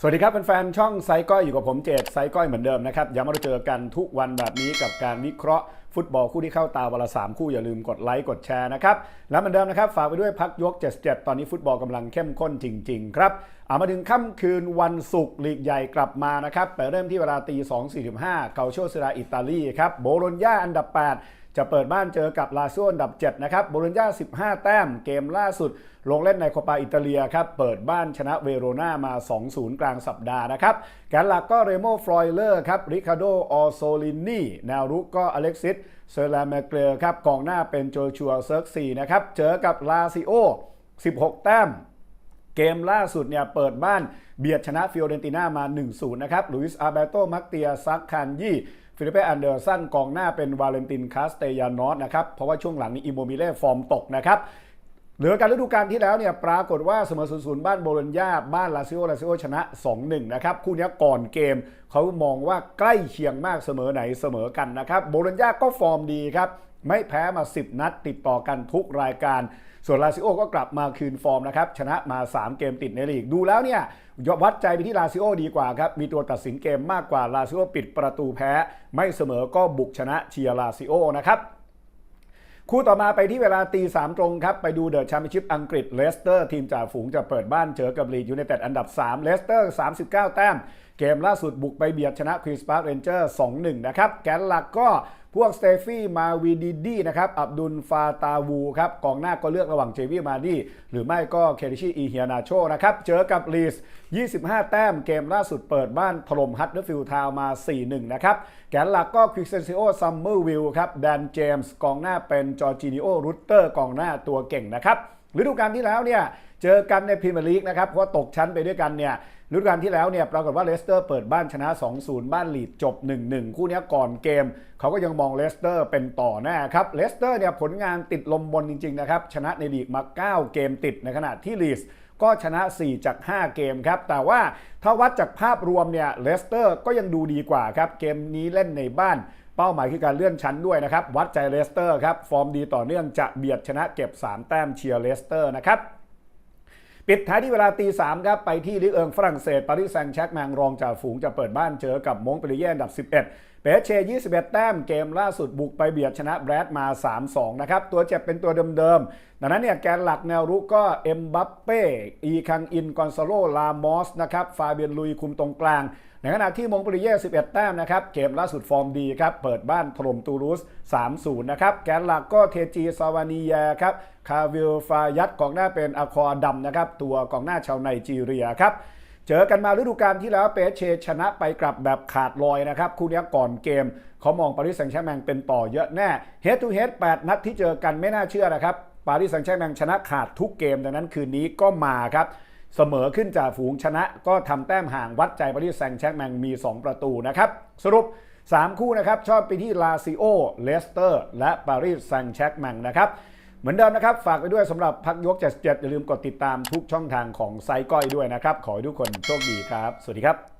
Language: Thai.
สวัสดีครับแฟนๆช่องไซก้อยอยู่กับผมเจตไซก้อยเหมือนเดิมนะครับย้ำมาเจอกันทุกวันแบบนี้กับการวิเคราะห์ ฟุตบอลคู่ที่เข้าตาวันละสามคู่อย่าลืมกดไลค์กดแชร์นะครับ และเหมือนเดิมนะครับ ฝากไปด้วยพักยก 77 ตอนนี้ฟุตบอลกำลังเข้มข้นจริง ๆ ครับ เอามาถึงค่ำคืนวันศุกร์ลีกใหญ่กลับมานะครับไปเริ่มที่เวลาตี2.45เกาโชเซราอิตาลีครับโบโลญญาอันดับ 8จะเปิดบ้านเจอกับลาซิโออันดับ 7 นะครับโบโลญญา 15 แต้ม เกมล่าสุด ลงเล่นในโคปาอิตาเลียครับ เปิดบ้านชนะเวโรนามา 2-0 กลางสัปดาห์นะครับ แกนหลักก็เรโมฟลอยเลอร์ครับ ริคาโด ออโซลินนีแนวรุกก็อเล็กซิสเซอร์ลาเมเกลครับกองหน้าเป็นโจชัวเซิร์กซีนะครับเจอกับลาซิโอ 16 แต้ม เกมล่าสุดเนี่ยเปิดบ้านเบียดชนะฟิโอเรนติน่ามา 1-0 นะครับลุยส์อาเบโตมักเตียซักคานยี่ฟิลิเปอันเดอร์สันกองหน้าเป็นวาเลนตินคาสเตยานอสนะครับ เพราะว่าช่วงหลังนี้อิโมมิเล่ฟอร์มตกนะครับ เหลือการฤดูกาลที่แล้วเนี่ยปรากฏว่าเสมอ0 0บ้านโบโลญญาบ้านลาซิโอลาซิโอชนะ 2-1 นะครับ คู่นี้ก่อนเกมเขามองว่าใกล้เคียงมากเสมอไหนเสมอกันนะครับ โบโลญญาก็ฟอร์มดีครับ ไม่แพ้มา 10 นัดติดต่อกันทุกรายการ ส่วนลาซิโอก็กลับมาคืนฟอร์มนะครับ ชนะมา 3 เกมติดในลีกดูแล้วเนี่ยวัดใจไปที่ลาซิโอดีกว่าครับ มีตัวตัดสินเกมมากกว่าลาซิโอปิดประตูแพ้ ไม่เสมอก็บุกชนะเชียร์ลาซิโอนะครับ คู่ต่อมาไปที่เวลาตีสามตรงครับ ไปดูเดอะแชมเปี้ยนชิพอังกฤษเลสเตอร์ทีมจ่าฝูงจะเปิดบ้านเจอกับลีดยูไนเต็ดอันดับ 3 เลสเตอร์ 39 แต้ม เกมล่าสุดบุกไปเบียดชนะควีนส์พาร์คเรนเจอร์2-1 นะครับ แกนหลักก็พวกสเตฟี่มาวีดีดีนะครับ อับดุลฟาตาวูครับ กองหน้าก็เลือกระหว่างเจวี่มาดีหรือไม่ก็เคดิชิอีเฮียนาโชนะครับ เจอกับลีส 25 แต้มเกมล่าสุดเปิดบ้านถล่มฮัตเดอร์ฟิลทาวมา 4-1 นะครับ แกนหลักก็ควิกเซนซิโอซัมเมอร์วิลครับ แดนเจมส์ กองหน้าเป็นจอร์จินิโอรูเตอร์ กองหน้าตัวเก่งนะครับ ฤดูกาลที่แล้วเนี่ยเจอกันในพรีเมียร์ลีกนะครับเพราะตกชั้นไปด้วยกันเนี่ยฤดูกาลที่แล้วเนี่ยปรากฏว่าเลสเตอร์เปิดบ้านชนะ 2-0 บ้านลีดจบ 1-1 คู่นี้ก่อนเกม เขาก็ยังมองเลสเตอร์เป็นต่อแน่ครับเลสเตอร์เนี่ยผลงานติดลมบนจริงๆนะครับชนะในลีกมา 9 เกมติดในขณะที่ลีส ก็ชนะ 4 จาก 5 เกมครับ แต่ว่าถ้าวัดจากภาพรวมเนี่ยเลสเตอร์ก็ยังดูดีกว่าครับ เกมนี้เล่นในบ้านเป้าหมายคือการเลื่อนชั้นด้วยนะครับ วัดใจเลสเตอร์ครับ ฟอร์มดีต่อเนื่องจะเบียดชนะเก็บ 3 แต้มเชียร์เลสเตอร์นะครับปิดท้ายที่เวลาตีสามครับ ไปที่ลิเอิงฝรั่งเศสปารีสแซงต์แชร์กแมงรองจ่าฝูงจะเปิดบ้านเจอกับมงเปรีเย่อันดับ 11 เปเช21 แต้มเกมล่าสุดบุกไปเบียดชนะแบรดมา 3-2 นะครับ ตัวเจ็บเป็นตัวเดิมๆ ดังนั้นเนี่ยแกนหลักแนวรุกก็เอ็มบัปเป้ อีคังอิน กอนซาโล ลามอส นะครับ ฟาเบียนลุยคุมตรงกลาง ในขณะที่มงปรีเย่ 11 แต้มนะครับ เกมล่าสุดฟอร์มดีครับ เปิดบ้านถล่มตูรูส 3-0 นะครับ แกนหลักก็เทจี ซาวานียาครับ คาวิล ฟายัตกองหน้าเป็นอาคอดัมนะครับ ตัวกองหน้าชาวไนจีเรียครับ เจอกันมาฤดูกาลที่แล้วเปเชชนะไปกลับแบบขาดลอยนะครับ คู่นี้ก่อนเกม เขามองปารีสแซงต์แชร์แมงเป็นต่อเยอะแน่เฮดทูเฮด8นัดที่เจอกันไม่น่าเชื่อนะครับปารีสแซงต์แชร์แมงชนะขาดทุกเกมดังนั้นคืนนี้ก็มาครับเสมอขึ้นจากฝูงชนะก็ทำแต้มห่างวัดใจปารีสแซงต์แชร์แมงมี 2 ประตูนะครับสรุป 3 คู่นะครับชอบไปที่ลาซิโอเลสเตอร์ และปารีสแซงต์แชร์แมงนะครับ เหมือนเดิมนะครับ ฝากไปด้วยสำหรับพักยก 77 อย่าลืมกดติดตามทุกช่องทางของไซก้อยด้วยนะครับ ขอให้ทุกคนโชคดีครับ สวัสดีครับ